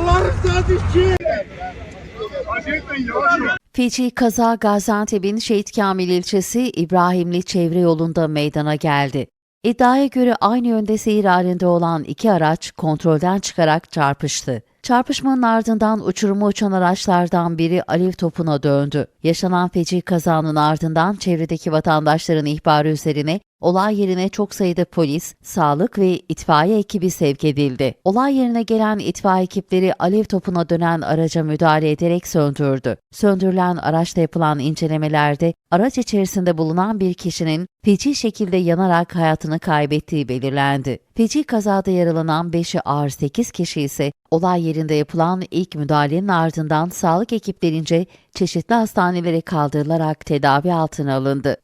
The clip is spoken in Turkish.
yavaş yavaş. Feci kaza Gaziantep'in Şehit Kamil ilçesi İbrahimli çevre yolunda meydana geldi. İddiaya göre aynı yönde seyir halinde olan iki araç kontrolden çıkarak çarpıştı. Çarpışmanın ardından uçuruma uçan araçlardan biri alev topuna döndü. Yaşanan feci kazanın ardından çevredeki vatandaşların ihbarı üzerine olay yerine çok sayıda polis, sağlık ve itfaiye ekibi sevk edildi. Olay yerine gelen itfaiye ekipleri alev topuna dönen araca müdahale ederek söndürdü. Söndürülen araçta yapılan incelemelerde araç içerisinde bulunan bir kişinin feci şekilde yanarak hayatını kaybettiği belirlendi. Feci kazada yaralanan 5'i ağır 8 kişi ise olay yerinde yapılan ilk müdahalenin ardından sağlık ekiplerince çeşitli hastanelere kaldırılarak tedavi altına alındı.